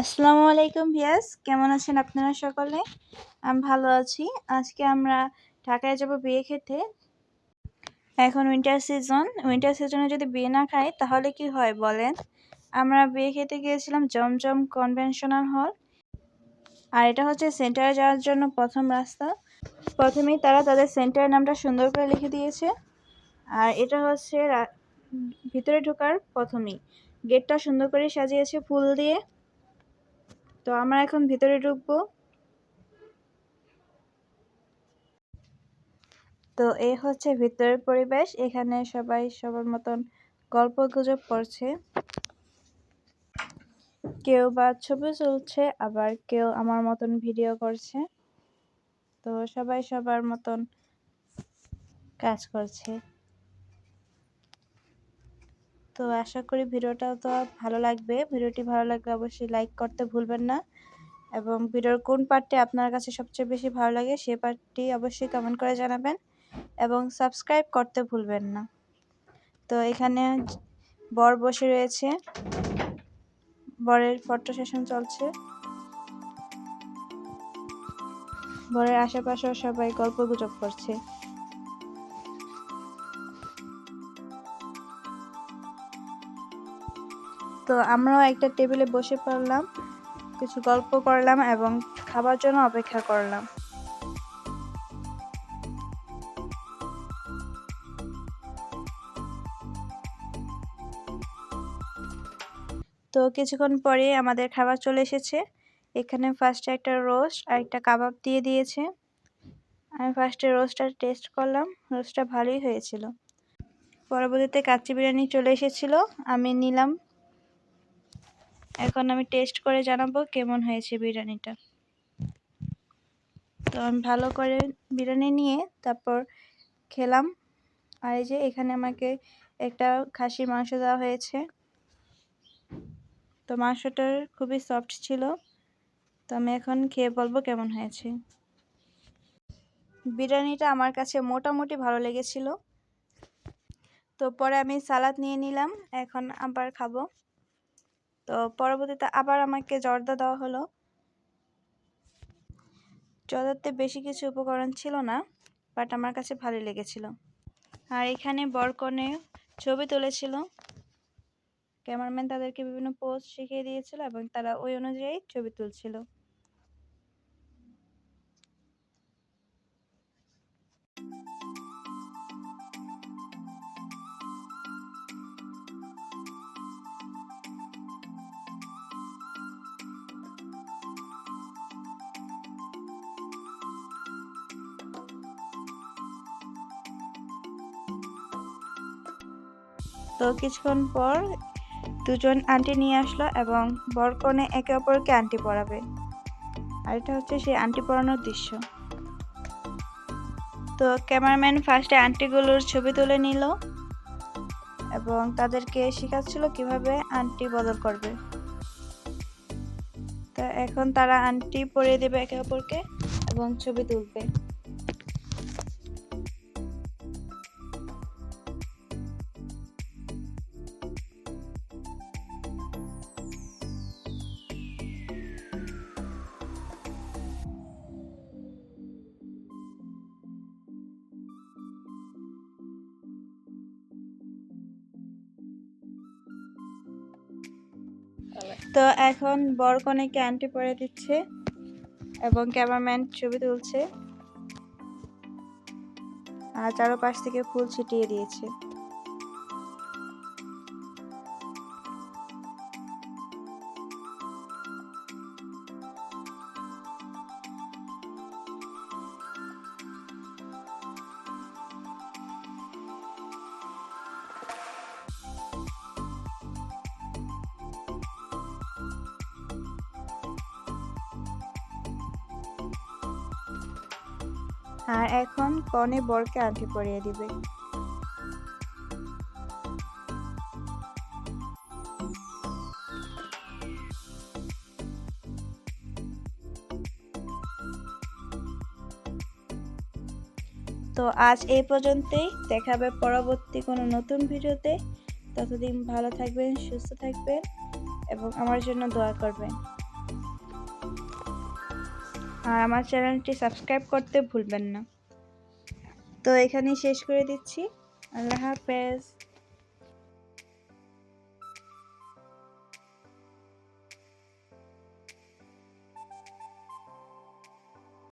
আসসালামু আলাইকুম ভিয়াস, কেমন আছেন আপনারা সকলে? আমি ভালো আছি। আজকে আমরা ঢাকায় যাব বিয়ে খেতে। এখন উইন্টার সিজন উইন্টার সিজনে যদি বিয়ে না খাই, তাহলে কি হয় বলেন? আমরা বিয়ে খেতে গিয়েছিলাম জমজম কনভেনশনাল হল আর এটা হচ্ছে সেন্টারে যাওয়ার জন্য প্রথম রাস্তা। প্রথমেই তারা তাদের সেন্টারের নামটা সুন্দর করে লিখে দিয়েছে। আর এটা হচ্ছে ভিতরে ঢোকার প্রথমেই। গেটটা সুন্দর করে সাজিয়েছে ফুল দিয়ে। তো আমরা এখন ভিতরে ঢুকবো। তো এই হচ্ছে ভিতরের পরিবেশ, এখানে সবাই সবার মতন গল্প গুজব করছে। কেউ বা ছবি তুলছে, আবার কেউ আমার মতন ভিডিও করছে। তো সবাই সবার মতন কাজ করছে। তো আশা করি ভিডিওটা তো ভালো লাগবে। ভিডিওটি ভালো লাগলে অবশ্যই লাইক করতে ভুলবেন না এবং ভিডিওর কোন পার্টটি আপনার কাছে সবচেয়ে বেশি ভালো লাগে সে পার্টটি অবশ্যই কমেন্ট করে জানাবেন এবং সাবস্ক্রাইব করতে ভুলবেন না। তো এখানে বর বসে রয়েছে। বরের ফটো সেশন চলছে। বরের আশেপাশেও সবাই গল্প গুজব করছে। তো আমরাও একটা টেবিলে বসে পড়লাম, কিছু গল্প করলাম এবং খাবার জন্য অপেক্ষা করলাম। তো কিছুক্ষণ পরে আমাদের খাবার চলে এসেছে। এখানে ফার্স্টে একটা রোস্ট আর একটা কাবাব দিয়ে দিয়েছে। আমি ফার্স্টে রোস্টটা টেস্ট করলাম রোস্টটা ভালোই হয়েছিল। পরবর্তীতে কাচ্চি বিরিয়ানি চলে এসেছিল, আমি নিলাম এখন আমি টেস্ট করে জানাব কেমন হয়েছে বিরিয়ানিটা। তো আমি ভালো করে বিরিয়ানি নিয়ে তারপর খেলাম। আর এই যে এখানে আমাকে একটা খাসির মাংস দেওয়া হয়েছে। তো মাংসটার খুবই সফট ছিল। তো আমি এখন খেয়ে বলব কেমন হয়েছে। বিরিয়ানিটা আমার কাছে মোটামুটি ভালো লেগেছিল। তো পরে আমি সালাদ নিয়ে নিলাম। এখন আবার খাব। তো পরবর্তীতে আবার আমাকে জর্দা দেওয়া হলো। জর্দাতে বেশি কিছু উপকরণ ছিল না বাট আমার কাছে ভালো লেগেছিল। আর এখানে বরকনে ছবি তুলেছিল। ক্যামেরাম্যান তাদেরকে বিভিন্ন পোস্ট শিখিয়ে দিয়েছিল এবং তারা ওই অনুযায়ী ছবি তুলছিল। তো কিছুক্ষণ পর দুজন আন্টি নিয়ে আসলো এবং বরকনে একে অপরকে আন্টি পরাবে। আর এটা হচ্ছে সেই আন্টি পরানোর দৃশ্য। তো ক্যামেরাম্যান ফার্স্টে আন্টিগুলোর ছবি তুলে নিল এবং তাদেরকে শেখাচ্ছিল কীভাবে আন্টি বদল করবে। তা এখন তারা আন্টি পরিয়ে দেবে একে অপরকে এবং ছবি তুলবে। তো এখন বর কনেকে আন্টি পরে দিচ্ছে এবং ক্যামেরাম্যান ছবি তুলছে। আর চারোপাশ থেকে ফুল ছিটিয়ে দিয়েছে। আর এখন কনে বরকে আন্টি পরিয়ে দিবে। তো আজ এই পর্যন্তই। দেখাবে পরবর্তী কোনো নতুন ভিডিওতে। ততদিন ভালো থাকবেন, সুস্থ থাকবেন এবং আমার জন্য দোয়া করবেন। আর আমার চ্যানেলটি সাবস্ক্রাইব করতে ভুলবেন না। তো এখানেই শেষ করে দিচ্ছি। আল্লাহ হাফেজ।